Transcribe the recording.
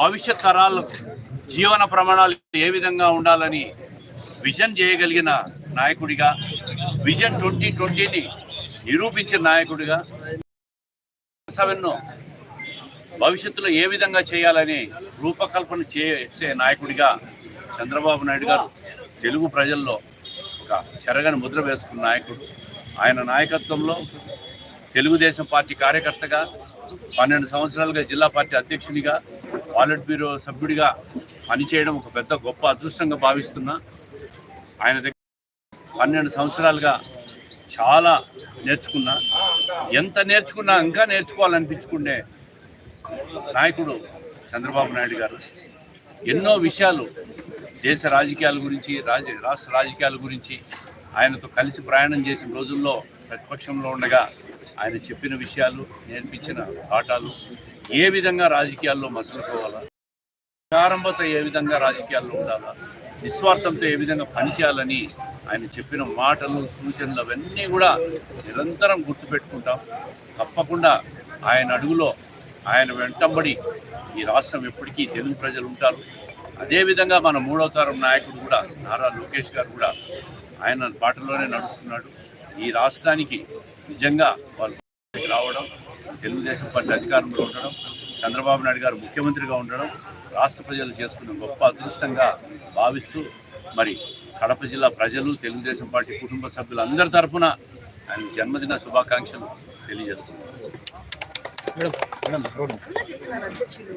భవిష్యత్ తరాలు జీవన ప్రమాణాలు ఏ విధంగా ఉండాలని విజన్ చేయగలిగిన నాయకుడిగా విజన్ ట్వంటీ ట్వంటీని నిరూపించిన నాయకుడిగా సెవెన్ను భవిష్యత్తులో ఏ విధంగా చేయాలని రూపకల్పన చేసే నాయకుడిగా చంద్రబాబు నాయుడు గారు తెలుగు ప్రజల్లో ఒక చెరగని ముద్ర వేసుకున్న నాయకుడు. ఆయన నాయకత్వంలో తెలుగుదేశం పార్టీ కార్యకర్తగా పన్నెండు సంవత్సరాలుగా జిల్లా పార్టీ అధ్యక్షునిగా వాలెట్ బ్యూరో సభ్యుడిగా పనిచేయడం ఒక పెద్ద గొప్ప అదృష్టంగా భావిస్తున్నా. ఆయన దగ్గర పన్నెండు సంవత్సరాలుగా చాలా నేర్చుకున్నా. ఎంత నేర్చుకున్నా ఇంకా నేర్చుకోవాలనిపించుకునే నాయకుడు చంద్రబాబు నాయుడు గారు ఎన్నో విషయాలు దేశ రాజకీయాల గురించి రాజ రాష్ట్ర రాజకీయాల గురించి ఆయనతో కలిసి ప్రయాణం చేసిన రోజుల్లో ప్రతిపక్షంలో ఉండగా ఆయన చెప్పిన విషయాలు నేర్పించిన పాఠాలు ఏ విధంగా రాజకీయాల్లో మసలుకోవాలా? ప్రారంభత ఏ విధంగా రాజకీయాల్లో ఉండాలా? నిస్వార్థంతో ఏ విధంగా పనిచేయాలని ఆయన చెప్పిన మాటలు సూచనలు అవన్నీ కూడా నిరంతరం గుర్తుపెట్టుకుంటాం. తప్పకుండా ఆయన అడుగులో ఆయన వెంటబడి ఈ రాష్ట్రం ఎప్పటికీ తెలుగు ప్రజలు ఉంటారు. అదేవిధంగా మన మూడవ తరం నాయకుడు కూడా నారా లోకేష్ గారు కూడా ఆయన బాటలోనే నడుస్తున్నాడు. ఈ రాష్ట్రానికి నిజంగా వాళ్ళు రావడం తెలుగుదేశం పార్టీ అధికారంలో ఉండడం చంద్రబాబు నాయుడు గారు ముఖ్యమంత్రిగా ఉండడం రాష్ట్ర ప్రజలు చేసుకున్న గొప్ప అదృష్టంగా భావిస్తూ మరి కడప జిల్లా ప్రజలు తెలుగుదేశం పార్టీ కుటుంబ సభ్యులు అందరి తరఫున ఆయన జన్మదిన శుభాకాంక్షలు తెలియజేస్తున్నారు. అధ్యక్షులు.